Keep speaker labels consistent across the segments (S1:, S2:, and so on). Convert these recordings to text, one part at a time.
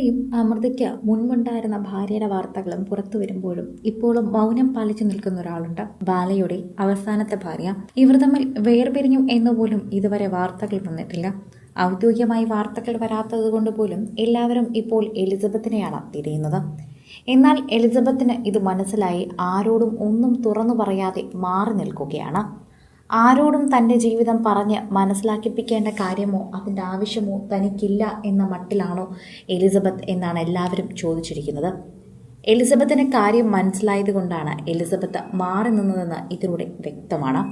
S1: അമൃതയും അമൃതയ്ക്ക് മുൻപുണ്ടായിരുന്ന ഭാര്യയുടെ വാർത്തകളും പുറത്തു വരുമ്പോഴും ഇപ്പോഴും മൗനം പാലിച്ചു നിൽക്കുന്ന ഒരാളുണ്ട്. ബാലയുടെ അവസാനത്തെ ഭാര്യ. ഇവർ തമ്മിൽ വേർപിരിഞ്ഞു എന്നുപോലും ഇതുവരെ വാർത്തകൾ വന്നിട്ടില്ല. ഔദ്യോഗികമായി വാർത്തകൾ വരാത്തത് കൊണ്ട് പോലും എല്ലാവരും ഇപ്പോൾ എലിസബത്തിനെയാണ് തിരയുന്നത്. എന്നാൽ എലിസബത്തിന് ഇത് മനസ്സിലായി ആരോടും ഒന്നും തുറന്നു പറയാതെ മാറി നിൽക്കുകയാണ്. ആരോടും തന്റെ ജീവിതം പറഞ്ഞ് മനസ്സിലാക്കിപ്പിക്കേണ്ട കാര്യമോ അതിന്റെ ആവശ്യമോ തനിക്കില്ല എന്ന മട്ടിലാണോ എലിസബത്ത് എന്നാണ് എല്ലാവരും ചോദിച്ചിരിക്കുന്നത്. എലിസബത്തിന് കാര്യം മനസ്സിലായത് കൊണ്ടാണ് എലിസബത്ത് മാറി നിന്നതെന്ന് ഇതിലൂടെ വ്യക്തമാണ്.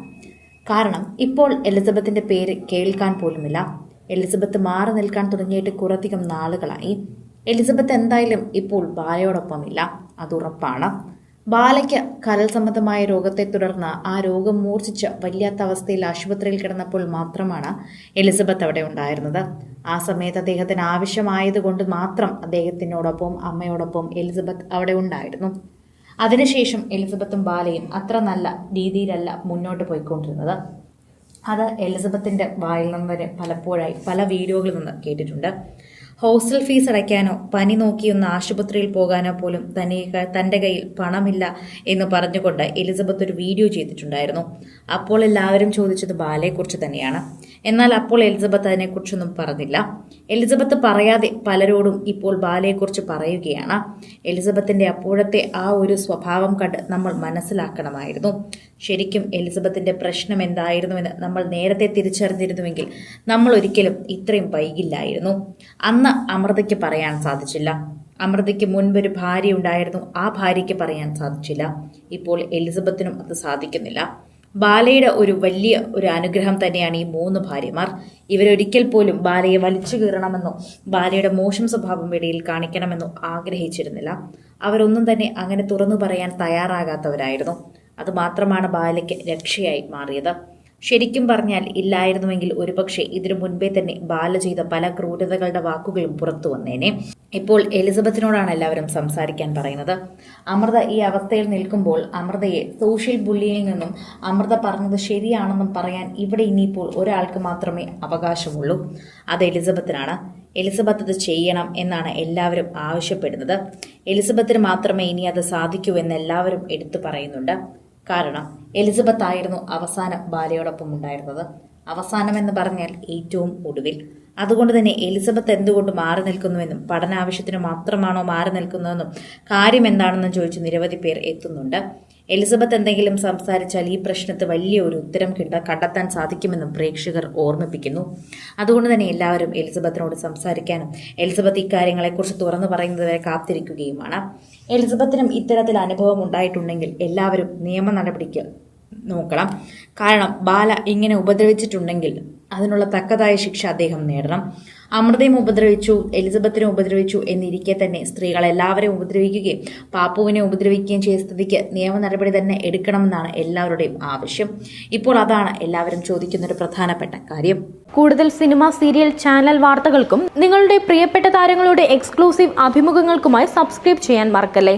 S1: കാരണം ഇപ്പോൾ എലിസബത്തിന്റെ പേര് കേൾക്കാൻ പോലുമില്ല. എലിസബത്ത് മാറി നിൽക്കാൻ തുടങ്ങിയിട്ട് കുറധികം നാളുകളായി. എലിസബത്ത് എന്തായാലും ഇപ്പോൾ ഭാര്യയോടൊപ്പമില്ല. അതുറപ്പാണ് ബാലയ്ക്ക് കരൾ സംബന്ധമായ രോഗത്തെ തുടർന്ന് ആ രോഗം മൂർച്ഛിച്ച് വല്ലാത്ത അവസ്ഥയിൽ ആശുപത്രിയിൽ കിടന്നപ്പോൾ മാത്രമാണ് എലിസബത്ത് അവിടെ ഉണ്ടായിരുന്നത്. ആ സമയത്ത് അദ്ദേഹത്തിന് ആവശ്യമായതുകൊണ്ട് മാത്രം അദ്ദേഹത്തിനോടൊപ്പം അമ്മയോടൊപ്പം എലിസബത്ത് അവിടെ ഉണ്ടായിരുന്നു. അതിനുശേഷം എലിസബത്തും ബാലയും അത്ര നല്ല രീതിയിലല്ല മുന്നോട്ട് പോയിക്കൊണ്ടിരുന്നത്. അത് എലിസബത്തിന്റെ വായിൽ നിന്ന് തന്നെ പലപ്പോഴായി പല വീഡിയോകളിൽ നിന്ന് കേട്ടിട്ടുണ്ട്. ഹോസ്റ്റൽ ഫീസ് അടയ്ക്കാനോ പനി നോക്കിയൊന്ന് ആശുപത്രിയിൽ പോകാനോ പോലും തന്നെ തന്റെ കയ്യിൽ പണമില്ല എന്ന് പറഞ്ഞുകൊണ്ട് എലിസബത്ത് ഒരു വീഡിയോ ചെയ്തിട്ടുണ്ടായിരുന്നു. അപ്പോൾ എല്ലാവരും ചോദിച്ചത് ബാലയെക്കുറിച്ച് തന്നെയാണ്. എന്നാൽ അപ്പോൾ എലിസബത്ത് അതിനെക്കുറിച്ചൊന്നും പറഞ്ഞില്ല. എലിസബത്ത് പറയാതെ പലരോടും ഇപ്പോൾ ബാലയെക്കുറിച്ച് പറയുകയാണ്. എലിസബത്തിന്റെ അപ്പോഴത്തെ ആ ഒരു സ്വഭാവം കണ്ട് നമ്മൾ മനസ്സിലാക്കണമായിരുന്നു. ശരിക്കും എലിസബത്തിന്റെ പ്രശ്നം എന്തായിരുന്നുവെന്ന് നമ്മൾ നേരത്തെ തിരിച്ചറിഞ്ഞിരുന്നുവെങ്കിൽ നമ്മൾ ഒരിക്കലും ഇത്രയും വൈകില്ലായിരുന്നു. അന്ന് അമൃതയ്ക്ക് പറയാൻ സാധിച്ചില്ല. അമൃതയ്ക്ക് മുൻപൊരു ഭാര്യ ഉണ്ടായിരുന്നു. ആ ഭാര്യയ്ക്ക് പറയാൻ സാധിച്ചില്ല. ഇപ്പോൾ എലിസബത്തിനും അത് സാധിക്കുന്നില്ല. ബാലയുടെ ഒരു വലിയ ഒരു അനുഗ്രഹം തന്നെയാണ് ഈ മൂന്ന് ഭാര്യമാർ. ഇവരൊരിക്കൽ പോലും ബാലയെ വലിച്ചു കീറണമെന്നോ ബാലയുടെ മോശം സ്വഭാവം ഇടയിൽ കാണിക്കണമെന്നോ ആഗ്രഹിച്ചിരുന്നില്ല. അവരൊന്നും തന്നെ അങ്ങനെ തുറന്നു പറയാൻ തയ്യാറാകാത്തവരായിരുന്നു. അതുമാത്രമാണ് ബാലയ്ക്ക് രക്ഷയായി മാറിയത്. ശരിക്കും പറഞ്ഞാൽ ഇല്ലായിരുന്നുവെങ്കിൽ ഒരുപക്ഷെ ഇതിനു മുൻപേ തന്നെ ബാല ചെയ്ത പല ക്രൂരതകളുടെ വാക്കുകളും പുറത്തു വന്നേനെ. ഇപ്പോൾ എലിസബത്തിനോടാണ് എല്ലാവരും സംസാരിക്കാൻ പറയുന്നത്. അമൃത ഈ അവസ്ഥയിൽ നിൽക്കുമ്പോൾ അമൃതയെ സോഷ്യൽ ബുള്ളിയിൽ നിന്നും അമൃത പറഞ്ഞത് ശരിയാണെന്നും പറയാൻ ഇവിടെ ഇനിയിപ്പോൾ ഒരാൾക്ക് മാത്രമേ അവകാശമുള്ളൂ. അത് എലിസബത്തിനാണ്. എലിസബത്ത് അത് ചെയ്യണം എന്നാണ് എല്ലാവരും ആവശ്യപ്പെടുന്നത്. എലിസബത്തിന് മാത്രമേ ഇനി അത് സാധിക്കൂ എന്ന് എല്ലാവരും എടുത്തു പറയുന്നുണ്ട്. കാരണം എലിസബത്ത് ആയിരുന്നു അവസാന ബാലയോടൊപ്പം ഉണ്ടായിരുന്നത്. അവസാനം എന്ന് പറഞ്ഞാൽ ഏറ്റവും ഒടുവിൽ. അതുകൊണ്ട് തന്നെ എലിസബത്ത് എന്തുകൊണ്ട് മാറി നിൽക്കുന്നുവെന്നും പഠനാവശ്യത്തിന് മാത്രമാണോ മാറി നിൽക്കുന്നതെന്നും കാര്യം എന്താണെന്നും ചോദിച്ച് നിരവധി പേർ എത്തുന്നുണ്ട്. എലിസബത്ത് എന്തെങ്കിലും സംസാരിച്ചാൽ ഈ പ്രശ്നത്ത് വലിയ ഒരു ഉത്തരം കിട്ട കണ്ടെത്താൻ സാധിക്കുമെന്നും പ്രേക്ഷകർ ഓർമ്മിപ്പിക്കുന്നു. അതുകൊണ്ട് തന്നെ എല്ലാവരും എലിസബത്തിനോട് സംസാരിക്കാനും എലിസബത്ത് ഇക്കാര്യങ്ങളെക്കുറിച്ച് തുറന്നു പറയുന്നതുവരെ കാത്തിരിക്കുകയുമാണ്. എലിസബത്തിനും ഇത്തരത്തിൽ അനുഭവം ഉണ്ടായിട്ടുണ്ടെങ്കിൽ എല്ലാവരും നിയമ നടപടിക്ക് നോക്കണം. കാരണം ബാല ഇങ്ങനെ ഉപദ്രവിച്ചിട്ടുണ്ടെങ്കിൽ അതിനുള്ള തക്കതായ ശിക്ഷ അദ്ദേഹം നേടണം. അമൃതയും ഉപദ്രവിച്ചു എലിസബത്തിനെ ഉപദ്രവിച്ചു എന്നിരിക്കെ തന്നെ സ്ത്രീകൾ എല്ലാവരെയും ഉപദ്രവിക്കുകയും പാപ്പുവിനെ ഉപദ്രവിക്കുകയും ചെയ്ത സ്ഥിതിക്ക് നിയമ നടപടി തന്നെ എടുക്കണമെന്നാണ് എല്ലാവരുടെയും ആവശ്യം. ഇപ്പോൾ അതാണ് എല്ലാവരും ചോദിക്കുന്ന ഒരു പ്രധാനപ്പെട്ട കാര്യം.
S2: കൂടുതൽ സിനിമ സീരിയൽ ചാനൽ വാർത്തകൾക്കും നിങ്ങളുടെ പ്രിയപ്പെട്ട താരങ്ങളുടെ എക്സ്ക്ലൂസീവ് അഭിമുഖങ്ങൾക്കുമായി സബ്സ്ക്രൈബ് ചെയ്യാൻ മറക്കല്ലേ?